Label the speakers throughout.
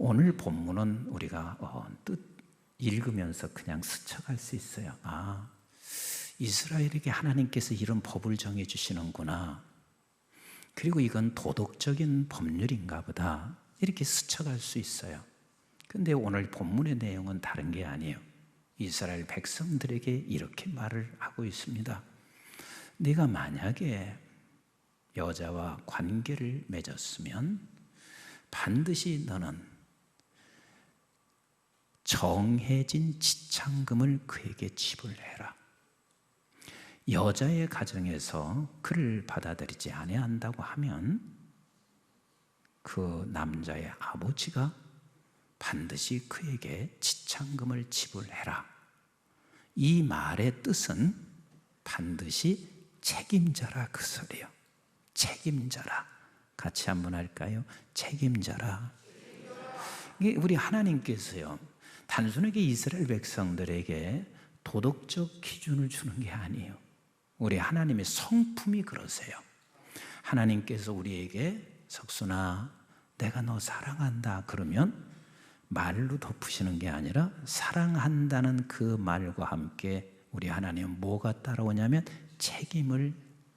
Speaker 1: 오늘 본문은 우리가 언뜻 읽으면서 그냥 스쳐갈 수 있어요. 아, 이스라엘에게 하나님께서 이런 법을 정해 주시는구나. 그리고 이건 도덕적인 법률인가 보다. 이렇게 스쳐갈 수 있어요. 근데 오늘 본문의 내용은 다른 게 아니에요. 이스라엘 백성들에게 이렇게 말을 하고 있습니다. 네가 만약에 여자와 관계를 맺었으면 반드시 너는 정해진 지창금을 그에게 지불해라. 여자의 가정에서 그를 받아들이지 아니한다고 하면 그 남자의 아버지가 반드시 그에게 지창금을 지불해라. 이 말의 뜻은 반드시 책임져라 그 소리요. 책임져라. 같이 한번 할까요? 책임져라. 이게 우리 하나님께서요. 단순하게 이스라엘 백성들에게 도덕적 기준을 주는 게 아니에요. 우리 하나님의 성품이 그러세요. 하나님께서 우리에게 석순아, 내가 너 사랑한다. 그러면 말로 덮으시는 게 아니라 사랑한다는 그 말과 함께 우리 하나님은 뭐가 따라오냐면 책임을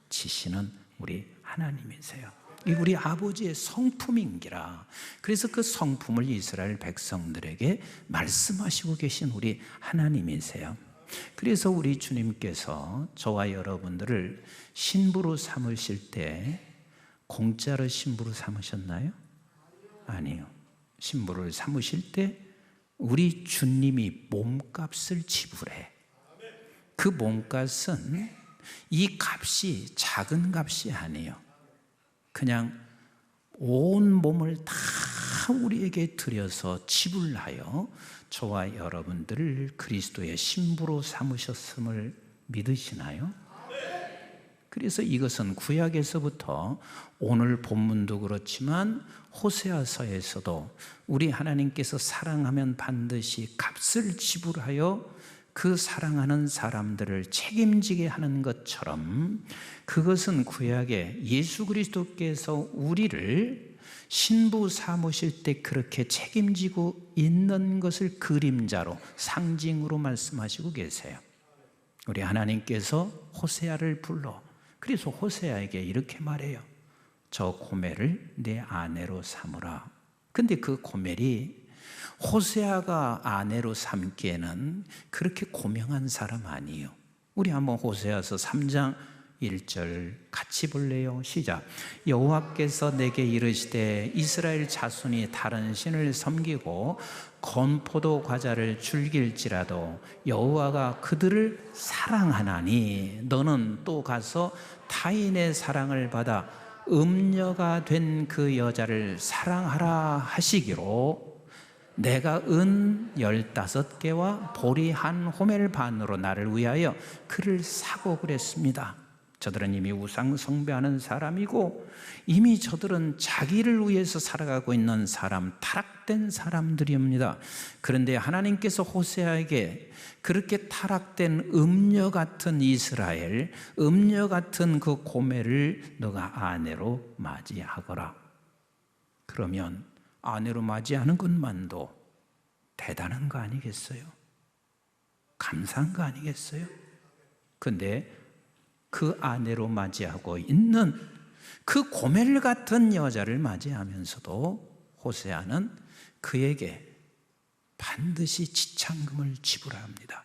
Speaker 1: 지시는 우리 하나님이세요. 이 우리 아버지의 성품인기라. 그래서 그 성품을 이스라엘 백성들에게 말씀하시고 계신 우리 하나님이세요. 그래서 우리 주님께서 저와 여러분들을 신부로 삼으실 때 공짜로 신부로 삼으셨나요? 아니요. 신부를 삼으실 때 우리 주님이 몸값을 지불해. 그 몸값은 이 값이 작은 값이 아니에요. 그냥 온 몸을 다 우리에게 들여서 지불하여 저와 여러분들을 그리스도의 신부로 삼으셨음을 믿으시나요? 그래서 이것은 구약에서부터 오늘 본문도 그렇지만 호세아서에서도 우리 하나님께서 사랑하면 반드시 값을 지불하여 그 사랑하는 사람들을 책임지게 하는 것처럼 그것은 구약에 예수 그리스도께서 우리를 신부 삼으실 때 그렇게 책임지고 있는 것을 그림자로 상징으로 말씀하시고 계세요. 우리 하나님께서 호세아를 불러 그래서 호세아에게 이렇게 말해요. 저 고멜을 내 아내로 삼으라. 근데 그 고멜이 호세아가 아내로 삼기에는 그렇게 고명한 사람 아니에요. 우리 한번 호세아서 3장 1절 같이 볼래요? 시작. 여호와께서 내게 이르시되 이스라엘 자손이 다른 신을 섬기고 건포도 과자를 즐길지라도 여호와가 그들을 사랑하나니 너는 또 가서 타인의 사랑을 받아 음녀가 된 그 여자를 사랑하라 하시기로 내가 은 열다섯 개와 보리 한 호멜 반으로 나를 위하여 그를 사고 그랬습니다. 저들은 이미 우상 숭배하는 사람이고 이미 저들은 자기를 위해서 살아가고 있는 사람, 타락된 사람들입니다. 그런데 하나님께서 호세아에게 그렇게 타락된 음녀 같은 이스라엘, 음녀 같은 그 고매를 너가 아내로 맞이하거라. 그러면 아내로 맞이하는 것만도 대단한 거 아니겠어요? 감사한 거 아니겠어요? 근데 그 아내로 맞이하고 있는 그 고멜 같은 여자를 맞이하면서도 호세아는 그에게 반드시 지창금을 지불합니다.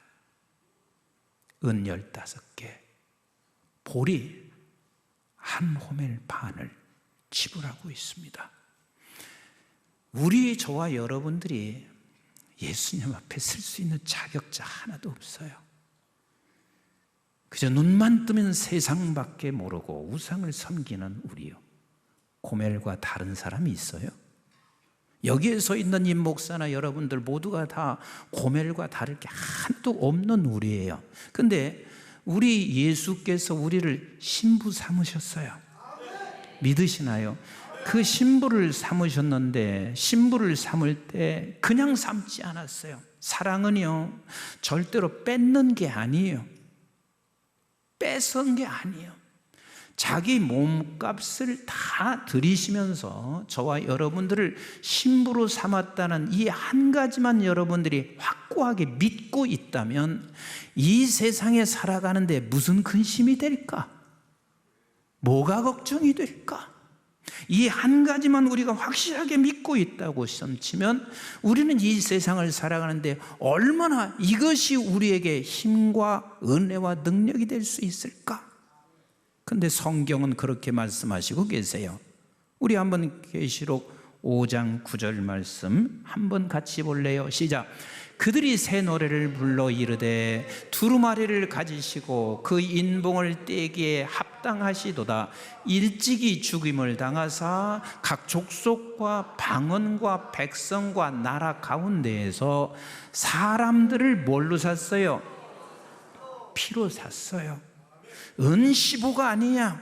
Speaker 1: 은 열다섯 개, 보리 한 호멜 반을 지불하고 있습니다. 우리 저와 여러분들이 예수님 앞에 설 수 있는 자격자 하나도 없어요. 그저 눈만 뜨면 세상밖에 모르고 우상을 섬기는 우리요. 고멜과 다른 사람이 있어요? 여기에 서 있는 이 목사나 여러분들 모두가 다 고멜과 다를 게 하나도 없는 우리예요. 근데 우리 예수께서 우리를 신부 삼으셨어요. 믿으시나요? 그 신부를 삼으셨는데 신부를 삼을 때 그냥 삼지 않았어요. 사랑은요, 절대로 뺏는 게 아니에요. 뺏은 게 아니에요. 자기 몸값을 다 들이시면서 저와 여러분들을 신부로 삼았다는 이 한 가지만 여러분들이 확고하게 믿고 있다면 이 세상에 살아가는데 무슨 근심이 될까? 뭐가 걱정이 될까? 이 한 가지만 우리가 확실하게 믿고 있다고 점치면 우리는 이 세상을 살아가는데 얼마나 이것이 우리에게 힘과 은혜와 능력이 될 수 있을까? 근데 성경은 그렇게 말씀하시고 계세요. 우리 한번 계시록 5장 9절 말씀 한번 같이 볼래요? 시작. 그들이 새 노래를 불러 이르되 두루마리를 가지시고 그 인봉을 떼기에 합당하시도다 일찍이 죽임을 당하사 각 족속과 방언과 백성과 나라 가운데에서 사람들을 뭘로 샀어요? 피로 샀어요. 은시보가 아니야.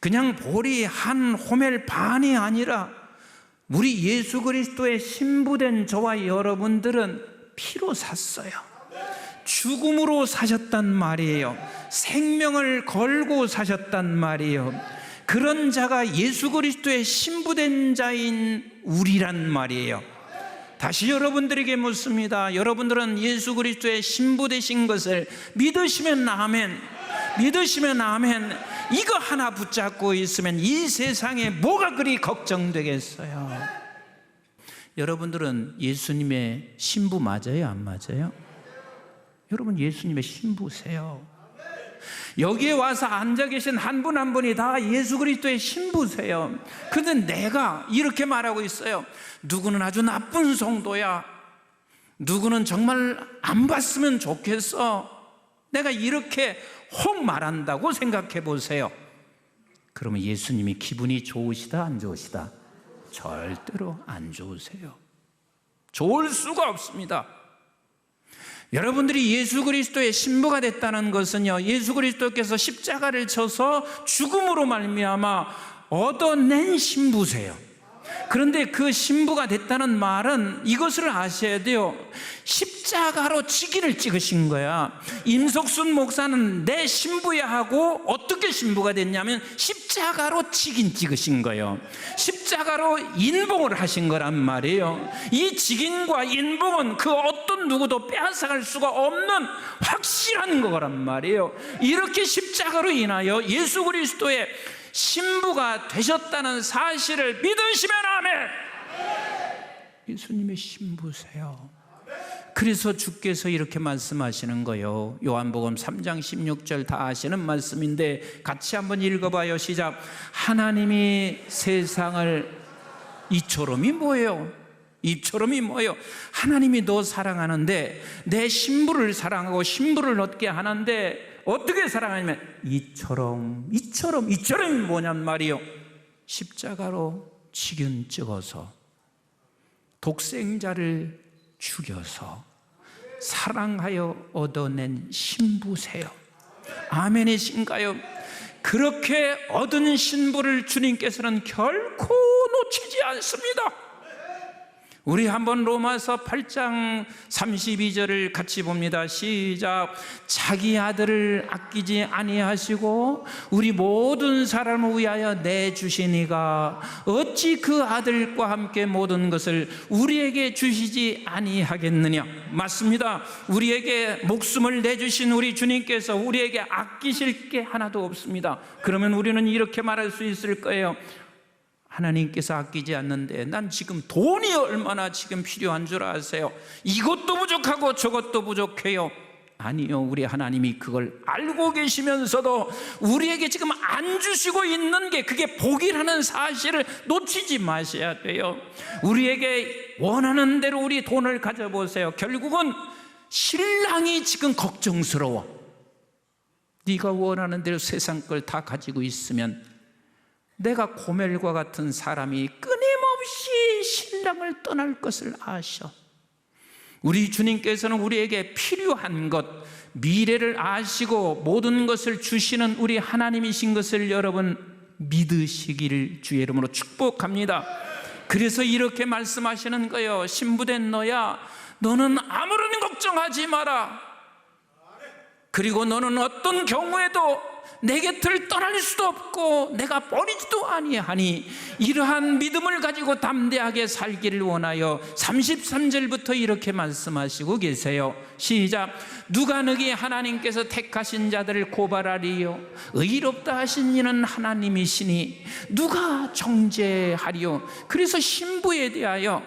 Speaker 1: 그냥 볼이 한 호멜 반이 아니라 우리 예수 그리스도의 신부된 저와 여러분들은 피로 샀어요. 죽음으로 사셨단 말이에요. 생명을 걸고 사셨단 말이에요. 그런 자가 예수 그리스도의 신부된 자인 우리란 말이에요. 다시 여러분들에게 묻습니다. 여러분들은 예수 그리스도의 신부 되신 것을 믿으시면 아멘. 믿으시면 아멘. 이거 하나 붙잡고 있으면 이 세상에 뭐가 그리 걱정되겠어요. 여러분들은 예수님의 신부 맞아요? 안 맞아요? 여러분 예수님의 신부세요. 여기에 와서 앉아 계신 한 분 한 분이 다 예수 그리스도의 신부세요. 근데 내가 이렇게 말하고 있어요. 누구는 아주 나쁜 성도야. 누구는 정말 안 봤으면 좋겠어. 내가 이렇게 혹 말한다고 생각해 보세요. 그러면 예수님이 기분이 좋으시다, 안 좋으시다? 절대로 안 좋으세요. 좋을 수가 없습니다. 여러분들이 예수 그리스도의 신부가 됐다는 것은요. 예수 그리스도께서 십자가를 쳐서 죽음으로 말미암아 얻어낸 신부세요. 그런데 그 신부가 됐다는 말은 이것을 아셔야 돼요. 십자가로 치기를 찍으신 거야. 임석순 목사는 내 신부야 하고 어떻게 신부가 됐냐면 십자가로 치긴 찍으신 거예요. 십자가로 인봉을 하신 거란 말이에요. 이 직인과 인봉은 그 어떤 누구도 빼앗아갈 수가 없는 확실한 거란 말이에요. 이렇게 십자가로 인하여 예수 그리스도의 신부가 되셨다는 사실을 믿으시면 아멘. 예수님의 신부세요. 그래서 주께서 이렇게 말씀하시는 거예요. 요한복음 3장 16절 다 아시는 말씀인데 같이 한번 읽어봐요. 시작. 하나님이 세상을 이처럼이 뭐예요? 이처럼이 뭐예요? 하나님이 너 사랑하는데 내 신부를 사랑하고 신부를 얻게 하는데 어떻게 사랑하냐면 이처럼 이처럼 이처럼이 뭐냔 말이요. 십자가로 치균 찍어서 독생자를 죽여서 사랑하여 얻어낸 신부세요. 아멘이신가요? 그렇게 얻은 신부를 주님께서는 결코 놓치지 않습니다. 우리 한번 로마서 8장 32절을 같이 봅니다. 시작. 자기 아들을 아끼지 아니하시고 우리 모든 사람을 위하여 내 주시니가 어찌 그 아들과 함께 모든 것을 우리에게 주시지 아니하겠느냐? 맞습니다. 우리에게 목숨을 내 주신 우리 주님께서 우리에게 아끼실 게 하나도 없습니다. 그러면 우리는 이렇게 말할 수 있을 거예요. 하나님께서 아끼지 않는데 난 지금 돈이 얼마나 지금 필요한 줄 아세요? 이것도 부족하고 저것도 부족해요. 아니요, 우리 하나님이 그걸 알고 계시면서도 우리에게 지금 안 주시고 있는 게 그게 복이라는 사실을 놓치지 마셔야 돼요. 우리에게 원하는 대로 우리 돈을 가져보세요. 결국은 신랑이 지금 걱정스러워. 네가 원하는 대로 세상 걸 다 가지고 있으면 내가 고멜과 같은 사람이 끊임없이 신랑을 떠날 것을 아셔. 우리 주님께서는 우리에게 필요한 것, 미래를 아시고 모든 것을 주시는 우리 하나님이신 것을 여러분 믿으시기를 주의 이름으로 축복합니다. 그래서 이렇게 말씀하시는 거예요. 신부된 너야, 너는 아무런 걱정하지 마라. 그리고 너는 어떤 경우에도 내 곁을 떠날 수도 없고 내가 버리지도 아니하니 이러한 믿음을 가지고 담대하게 살기를 원하여 33절부터 이렇게 말씀하시고 계세요. 시작. 누가 너기 하나님께서 택하신 자들을 고발하리요 의롭다 하신 이는 하나님이시니 누가 정죄하리요 그래서 신부에 대하여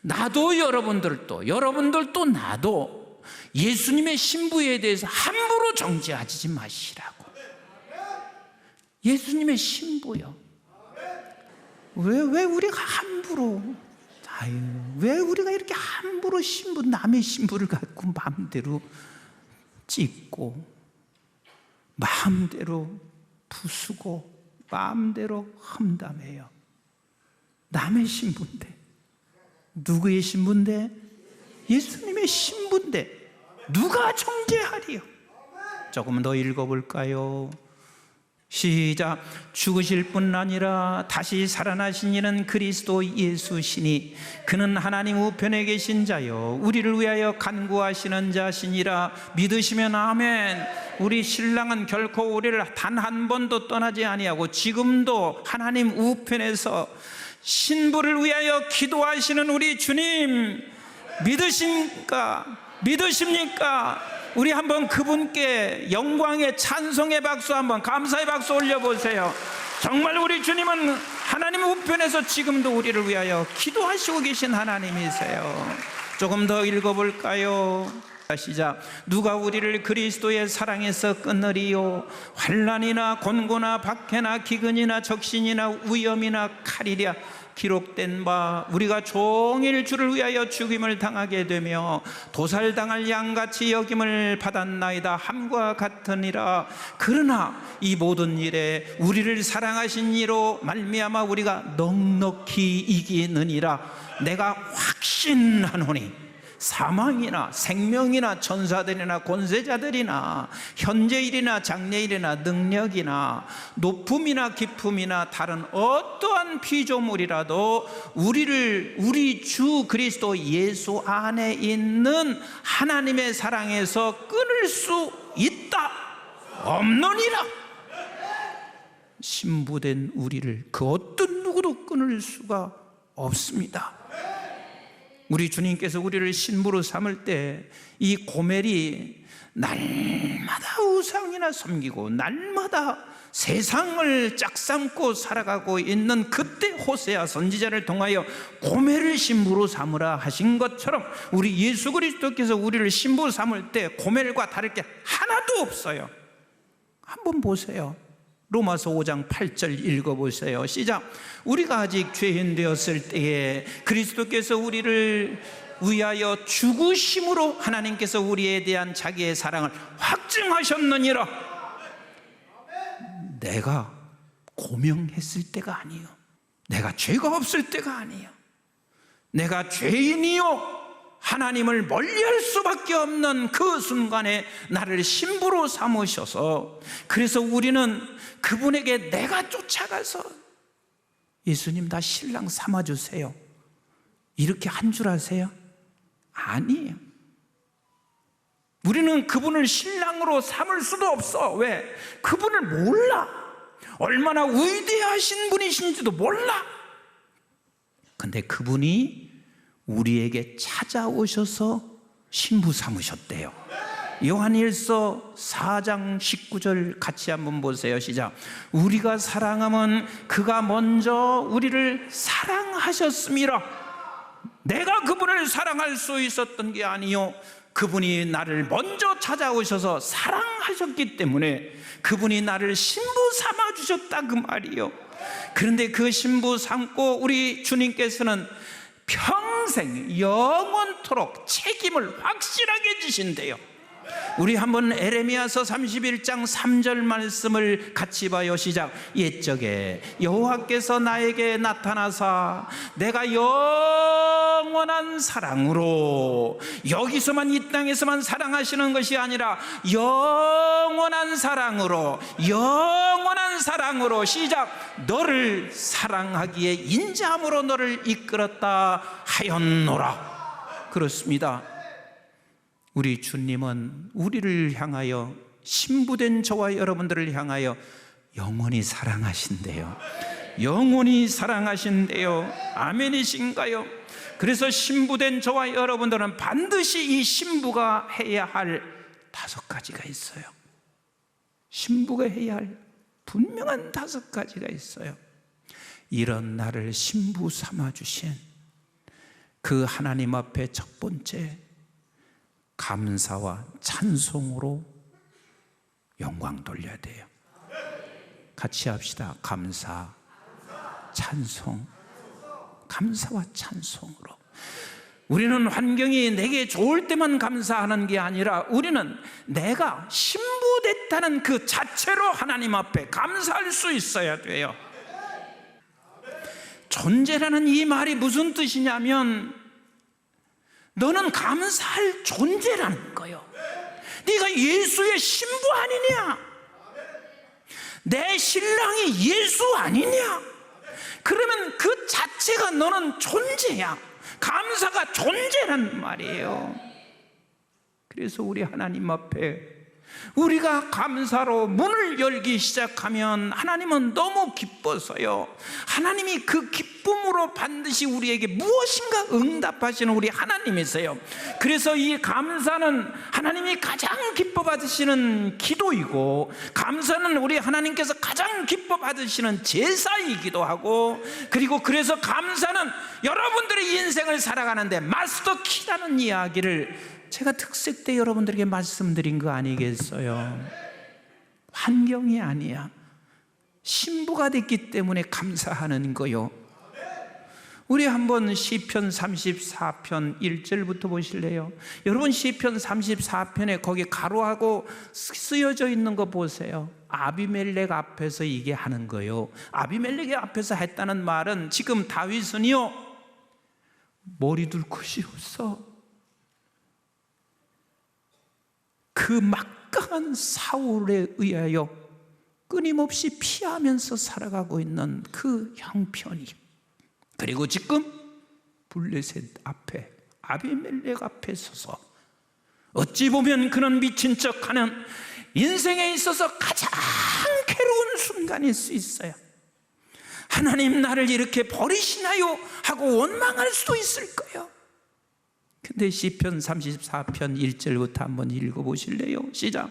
Speaker 1: 나도 여러분들도 여러분들도 나도 예수님의 신부에 대해서 함부로 정죄하지 마시라고. 예수님의 신부요. 왜, 왜 우리가 함부로, 아유, 왜 우리가 이렇게 함부로 신부, 남의 신부를 갖고 마음대로 찍고, 마음대로 부수고, 마음대로 험담해요. 남의 신부인데, 누구의 신부인데? 예수님의 신부인데, 누가 정죄하리요? 조금 더 읽어볼까요? 시작 죽으실 뿐 아니라 다시 살아나신 이는 그리스도 예수시니 그는 하나님 우편에 계신 자요 우리를 위하여 간구하시는 자시니라 믿으시면 아멘 우리 신랑은 결코 우리를 단 한 번도 떠나지 아니하고 지금도 하나님 우편에서 신부를 위하여 기도하시는 우리 주님 믿으십니까? 믿으십니까? 우리 한번 그분께 영광의 찬송의 박수 한번 감사의 박수 올려보세요. 정말 우리 주님은 하나님 우편에서 지금도 우리를 위하여 기도하시고 계신 하나님이세요. 조금 더 읽어볼까요? 시작. 누가 우리를 그리스도의 사랑에서 끊으리요? 환란이나 곤고나 박해나 기근이나 적신이나 위험이나 칼이랴. 기록된 바 우리가 종일 주를 위하여 죽임을 당하게 되며 도살당할 양같이 여김을 받았나이다. 함과 같으니라. 그러나 이 모든 일에 우리를 사랑하신 이로 말미암아 우리가 넉넉히 이기느니라. 내가 확신하노니 사망이나 생명이나 천사들이나 권세자들이나 현재일이나 장래일이나 능력이나 높음이나 깊음이나 다른 어떠한 피조물이라도 우리를 우리 주 그리스도 예수 안에 있는 하나님의 사랑에서 끊을 수 있다 없느니라 신부된 우리를 그 어떤 누구도 끊을 수가 없습니다. 우리 주님께서 우리를 신부로 삼을 때 이 고멜이 날마다 우상이나 섬기고 날마다 세상을 짝삼고 살아가고 있는 그때 호세아 선지자를 통하여 고멜을 신부로 삼으라 하신 것처럼 우리 예수 그리스도께서 우리를 신부 삼을 때 고멜과 다를 게 하나도 없어요. 한번 보세요. 로마서 5장 8절 읽어보세요. 시작. 우리가 아직 죄인 되었을 때에 그리스도께서 우리를 위하여 죽으심으로 하나님께서 우리에 대한 자기의 사랑을 확증하셨느니라. 내가 고명했을 때가 아니요. 내가 죄가 없을 때가 아니요. 내가 죄인이요. 하나님을 멀리할 수밖에 없는 그 순간에 나를 신부로 삼으셔서 그래서 우리는 그분에게 내가 쫓아가서 예수님 다 신랑 삼아주세요. 이렇게 한 줄 아세요? 아니에요. 우리는 그분을 신랑으로 삼을 수도 없어. 왜? 그분을 몰라. 얼마나 위대하신 분이신지도 몰라. 근데 그분이 우리에게 찾아오셔서 신부 삼으셨대요. 요한일서 4장 19절 같이 한번 보세요. 시작. 우리가 사랑하면 그가 먼저 우리를 사랑하셨습니다. 내가 그분을 사랑할 수 있었던 게 아니요. 그분이 나를 먼저 찾아오셔서 사랑하셨기 때문에 그분이 나를 신부 삼아 주셨다 그 말이요. 그런데 그 신부 삼고 우리 주님께서는 평생 영원토록 책임을 확실하게 지신대요. 우리 한번 에레미야서 31장 3절 말씀을 같이 봐요. 시작. 옛적에 여호와께서 나에게 나타나사 내가 영원한 사랑으로 여기서만 이 땅에서만 사랑하시는 것이 아니라 영원한 사랑으로 영원한 사랑으로 시작. 너를 사랑하기에 인자함으로 너를 이끌었다 하였노라. 그렇습니다. 우리 주님은 우리를 향하여 신부된 저와 여러분들을 향하여 영원히 사랑하신대요. 영원히 사랑하신대요. 아멘이신가요? 그래서 신부된 저와 여러분들은 반드시 이 신부가 해야 할 다섯 가지가 있어요. 신부가 해야 할 분명한 다섯 가지가 있어요. 이런 나를 신부 삼아 주신 그 하나님 앞에 첫 번째 감사와 찬송으로 영광 돌려야 돼요. 같이 합시다. 감사, 찬송, 감사와 찬송으로. 우리는 환경이 내게 좋을 때만 감사하는 게 아니라 우리는 내가 신부됐다는 그 자체로 하나님 앞에 감사할 수 있어야 돼요. 존재라는 이 말이 무슨 뜻이냐면 너는 감사할 존재라는 거요. 네가 예수의 신부 아니냐? 내 신랑이 예수 아니냐? 그러면 그 자체가 너는 존재야. 감사가 존재란 말이에요. 그래서 우리 하나님 앞에 우리가 감사로 문을 열기 시작하면 하나님은 너무 기뻐서요. 하나님이 그 기쁨으로 반드시 우리에게 무엇인가 응답하시는 우리 하나님이세요. 그래서 이 감사는 하나님이 가장 기뻐 받으시는 기도이고, 감사는 우리 하나님께서 가장 기뻐 받으시는 제사이기도 하고, 그리고 그래서 감사는 여러분들의 인생을 살아가는데 마스터 키라는 이야기를 제가 특색 때 여러분들에게 말씀드린 거 아니겠어요? 환경이 아니야. 신부가 됐기 때문에 감사하는 거요. 우리 한번 시편 34편 1절부터 보실래요? 여러분 시편 34편에 거기 가로하고 쓰여져 있는 거 보세요. 아비멜렉 앞에서 이게 하는 거요. 아비멜렉 앞에서 했다는 말은 지금 다윗은요 머리 둘 곳이 없어. 그 막강한 사울에 의하여 끊임없이 피하면서 살아가고 있는 그 형편이 그리고 지금 블레셋 앞에 아비멜렉 앞에 서서 어찌 보면 그는 미친 척하는 인생에 있어서 가장 괴로운 순간일 수 있어요. 하나님 나를 이렇게 버리시나요? 하고 원망할 수도 있을 거예요. 근데 시편 34편 1절부터 한번 읽어 보실래요? 시작.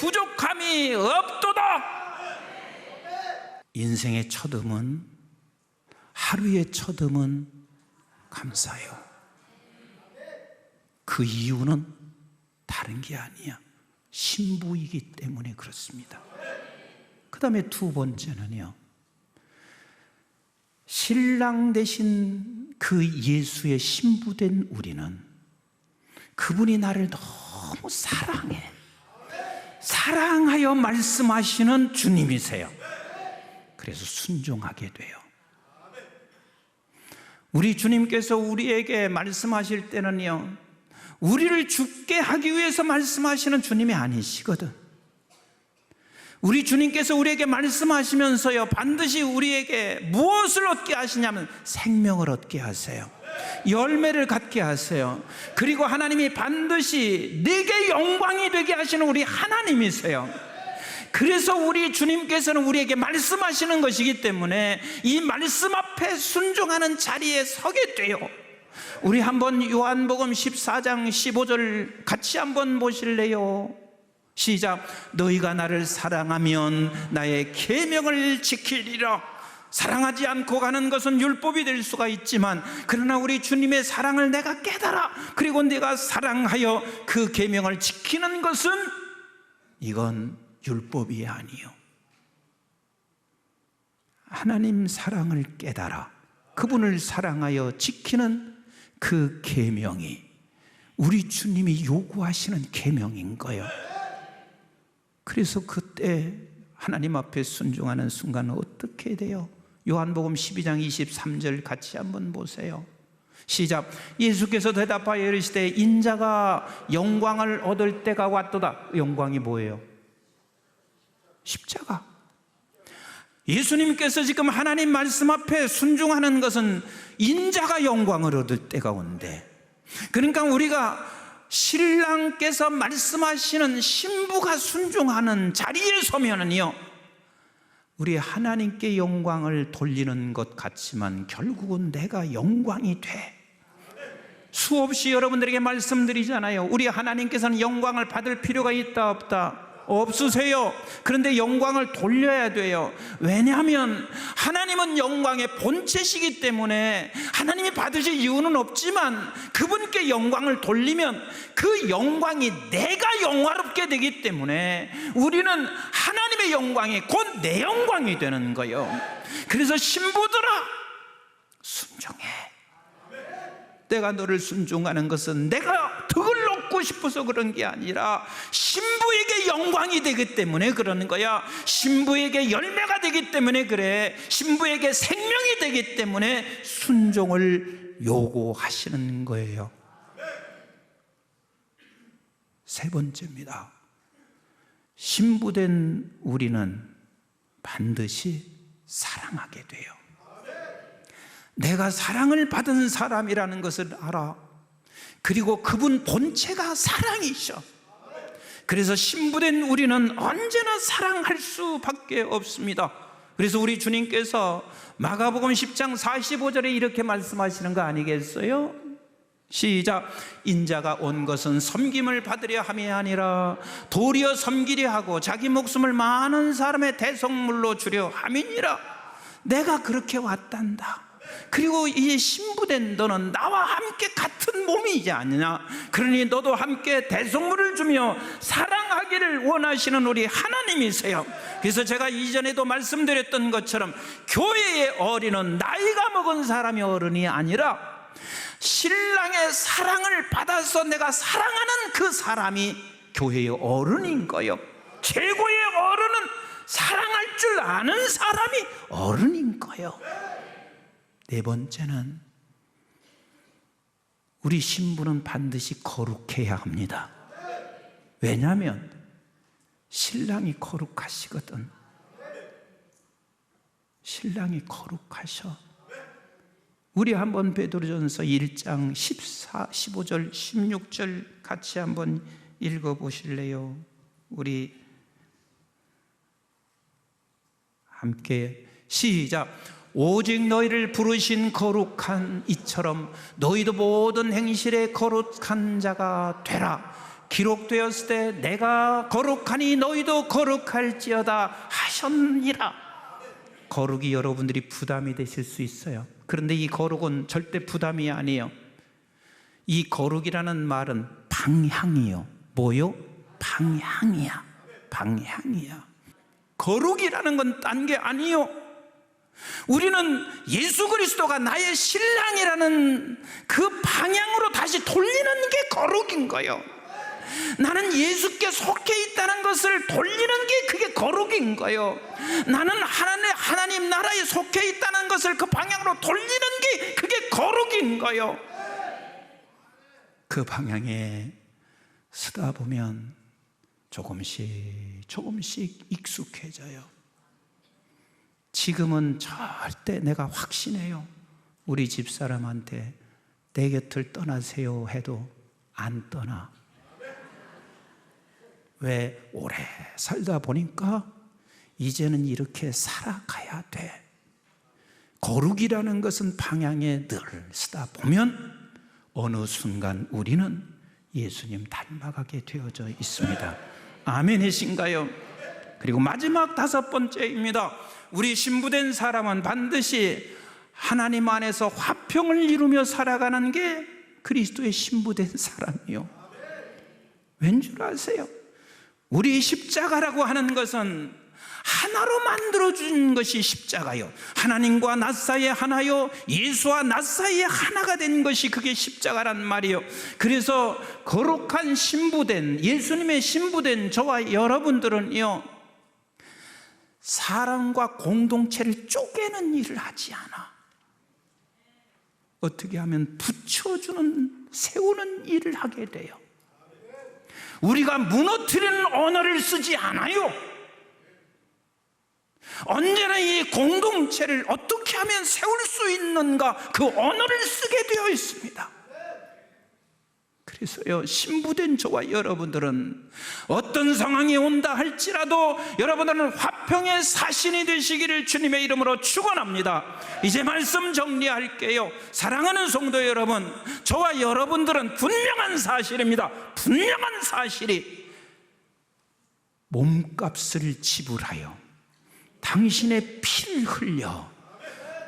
Speaker 1: 부족함이 없도다. 인생의 첫 음은 하루의 첫 음은 감사요. 그 이유는 다른 게 아니야. 신부이기 때문에 그렇습니다. 그 다음에 두 번째는요. 신랑 대신 그 예수의 신부된 우리는 그분이 나를 너무 사랑해. 사랑하여 말씀하시는 주님이세요. 그래서 순종하게 돼요. 우리 주님께서 우리에게 말씀하실 때는요, 우리를 죽게 하기 위해서 말씀하시는 주님이 아니시거든. 우리 주님께서 우리에게 말씀하시면서요, 반드시 우리에게 무엇을 얻게 하시냐면 생명을 얻게 하세요. 열매를 갖게 하세요. 그리고 하나님이 반드시 내게 영광이 되게 하시는 우리 하나님이세요. 그래서 우리 주님께서는 우리에게 말씀하시는 것이기 때문에 이 말씀 앞에 순종하는 자리에 서게 돼요. 우리 한번 요한복음 14장 15절 같이 한번 보실래요? 시작 너희가 나를 사랑하면 나의 계명을 지키리라 사랑하지 않고 가는 것은 율법이 될 수가 있지만 그러나 우리 주님의 사랑을 내가 깨달아 그리고 내가 사랑하여 그 계명을 지키는 것은 이건 율법이 아니요 하나님 사랑을 깨달아 그분을 사랑하여 지키는 그 계명이 우리 주님이 요구하시는 계명인 거예요. 그래서 그때 하나님 앞에 순종하는 순간은 어떻게 돼요? 요한복음 12장 23절 같이 한번 보세요. 시작. 예수께서 대답하여 이르시되 인자가 영광을 얻을 때가 왔도다. 영광이 뭐예요? 십자가. 예수님께서 지금 하나님 말씀 앞에 순종하는 것은 인자가 영광을 얻을 때가 온대. 그러니까 우리가 신랑께서 말씀하시는 신부가 순종하는 자리에 서면은요, 우리 하나님께 영광을 돌리는 것 같지만 결국은 내가 영광이 돼. 수없이 여러분들에게 말씀드리잖아요. 우리 하나님께서는 영광을 받을 필요가 있다, 없다? 없으세요. 그런데 영광을 돌려야 돼요. 왜냐하면 하나님은 영광의 본체시기 때문에 하나님이 받으실 이유는 없지만 그분께 영광을 돌리면 그 영광이 내가 영화롭게 되기 때문에 우리는 하나님의 영광이 곧 내 영광이 되는 거예요. 그래서 신부들아 순종해. 내가 너를 순종하는 것은 내가 덕을 싶어서 그런 게 아니라 신부에게 영광이 되기 때문에 그러는 거야. 신부에게 열매가 되기 때문에 그래. 신부에게 생명이 되기 때문에 순종을 요구하시는 거예요. 세 번째입니다. 신부된 우리는 반드시 사랑하게 돼요. 내가 사랑을 받은 사람이라는 것을 알아. 그리고 그분 본체가 사랑이셔. 그래서 신부된 우리는 언제나 사랑할 수밖에 없습니다. 그래서 우리 주님께서 마가복음 10장 45절에 이렇게 말씀하시는 거 아니겠어요? 시작 인자가 온 것은 섬김을 받으려 함이 아니라 도리어 섬기려 하고 자기 목숨을 많은 사람의 대성물로 주려 함이니라 내가 그렇게 왔단다 그리고 이 신부된 너는 나와 함께 같은 몸이지 않느냐 그러니 너도 함께 대성물을 주며 사랑하기를 원하시는 우리 하나님이세요 그래서 제가 이전에도 말씀드렸던 것처럼 교회의 어린은 나이가 먹은 사람이 어른이 아니라 신랑의 사랑을 받아서 내가 사랑하는 그 사람이 교회의 어른인 거예요. 최고의 어른은 사랑할 줄 아는 사람이 어른인 거예요. 네 번째는 우리 신부는 반드시 거룩해야 합니다. 왜냐하면 신랑이 거룩하시거든. 신랑이 거룩하셔. 우리 한번 베드로전서 1장 14, 15절, 16절 같이 한번 읽어 보실래요? 우리 함께 시작. 오직 너희를 부르신 거룩한 이처럼 너희도 모든 행실에 거룩한 자가 되라. 기록되었을 때 내가 거룩하니 너희도 거룩할지어다 하셨니라. 거룩이 여러분들이 부담이 되실 수 있어요. 그런데 이 거룩은 절대 부담이 아니에요. 이 거룩이라는 말은 방향이요. 뭐요? 방향이야. 방향이야. 거룩이라는 건 딴 게 아니요. 우리는 예수 그리스도가 나의 신랑이라는 그 방향으로 다시 돌리는 게 거룩인 거예요. 나는 예수께 속해 있다는 것을 돌리는 게 그게 거룩인 거예요. 나는 하나님, 하나님 나라에 속해 있다는 것을 그 방향으로 돌리는 게 그게 거룩인 거예요. 그 방향에 서다 보면 조금씩 조금씩 익숙해져요. 지금은 절대 내가 확신해요. 우리 집사람한테 내 곁을 떠나세요 해도 안 떠나. 왜 오래 살다 보니까 이제는 이렇게 살아가야 돼. 거룩이라는 것은 방향에 늘 쓰다 보면 어느 순간 우리는 예수님 닮아가게 되어져 있습니다. 아멘이신가요? 그리고 마지막 다섯 번째입니다. 우리 신부된 사람은 반드시 하나님 안에서 화평을 이루며 살아가는 게 그리스도의 신부된 사람이요. 왠 줄 아세요? 우리 십자가라고 하는 것은 하나로 만들어준 것이 십자가요. 하나님과 나 사이에 하나요. 예수와 나 사이에 하나가 된 것이 그게 십자가란 말이요. 그래서 거룩한 신부된 예수님의 신부된 저와 여러분들은요. 사람과 공동체를 쪼개는 일을 하지 않아. 어떻게 하면 붙여주는, 세우는 일을 하게 돼요. 우리가 무너뜨리는 언어를 쓰지 않아요. 언제나 이 공동체를 어떻게 하면 세울 수 있는가 그 언어를 쓰게 되어 있습니다. 그래서요, 신부된 저와 여러분들은 어떤 상황이 온다 할지라도 여러분들은 화평의 사신이 되시기를 주님의 이름으로 축원합니다. 이제 말씀 정리할게요. 사랑하는 성도 여러분, 저와 여러분들은 분명한 사실입니다. 분명한 사실이 몸값을 지불하여 당신의 피를 흘려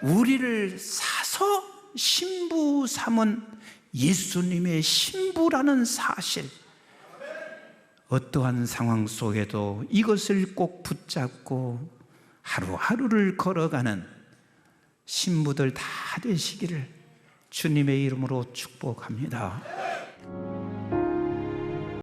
Speaker 1: 우리를 사서 신부 삼은 예수님의 신부라는 사실. 어떠한 상황 속에도 이것을 꼭 붙잡고 하루하루를 걸어가는 신부들 다 되시기를 주님의 이름으로 축복합니다.